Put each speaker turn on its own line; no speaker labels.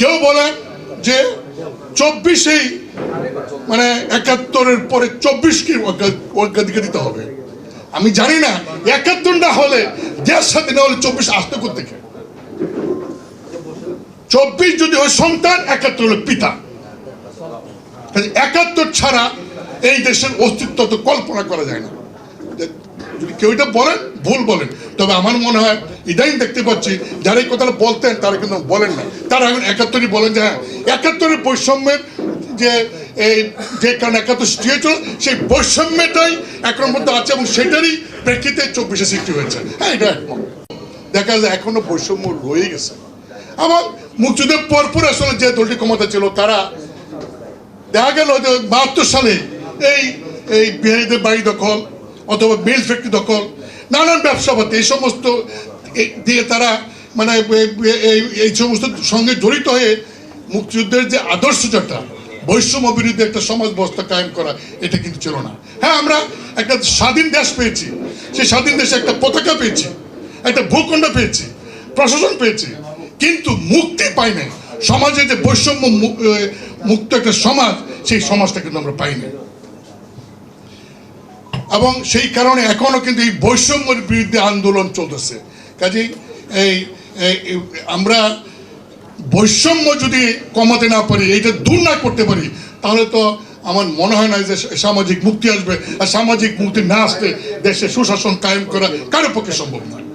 কেউ বলেন যে চব্বিশেই মানে একাত্তরের পরে চব্বিশকে অগ্রাধিকার দিতে হবে। আমি জানি না একাত্তর না হলে দেশ না হলে চব্বিশ আসতে করতে চব্বিশ যদি হয় সন্তান, একাত্তর হলে পিতা। একাত্তর ছাড়া এই দেশের অস্তিত্ব তো কল্পনা করা যায় না। যদি কেউ এটা বলেন, ভুল বলেন। তবে আমার মনে হয় ইদানিং দেখতে পাচ্ছি, যারা এই কথাটা বলতেন, তারা কিন্তু বলেন না তারা এখন একাত্তরই বলেন যে হ্যাঁ একাত্তরের বৈষম্যের যে, এই যে কারণে একাত্তর সৃষ্টি হয়েছিল, সেই বৈষম্যটাই এখন মধ্যে আছে এবং সেটারই প্রেক্ষিতে চব্বিশে সৃষ্টি হয়েছে। হ্যাঁ এটা একমত। দেখা যায় এখনও বৈষম্য রয়ে গেছে। এবং মুক্তিযুদ্ধের পরপর আসলে যে দলটি ক্ষমতা ছিল, তারা দেখা গেল যে বাহাত্তর সালে এই এই বিহারীদের বাড়ি দখল অথবা মিল ফ্যাক্টরি দখল, নানান ব্যবসাপাতি এই সমস্ত দিয়ে তারা মানে এই সমস্ত সঙ্গে জড়িত হয়ে মুক্তিযুদ্ধের যে আদর্শটা বৈষম্য বিরুদ্ধে একটা সমাজ ব্যবস্থা কায়েম করা, এটা কিন্তু ছিল না। হ্যাঁ আমরা একটা স্বাধীন দেশ পেয়েছি, সেই স্বাধীন দেশে একটা পতাকা পেয়েছি, একটা ভূখণ্ড পেয়েছি, প্রশাসন পেয়েছি, কিন্তু মুক্তি পাই নাই। সমাজে যে বৈষম্য মুক্ত একটা সমাজ, সেই সমাজটা কিন্তু আমরা পাই পাইনি এবং সেই কারণে এখনও কিন্তু এই বৈষম্যের বিরুদ্ধে আন্দোলন চলতেছে। কাজেই এই আমরা বৈষম্য যদি কমাতে না পারি, এইটা দূর না করতে পারি, তাহলে তো আমার মনে হয় না যে সামাজিক মুক্তি আসবে। আর সামাজিক মুক্তি না আসতে দেশে সুশাসন কায়েম করা কারও পক্ষে সম্ভব নয়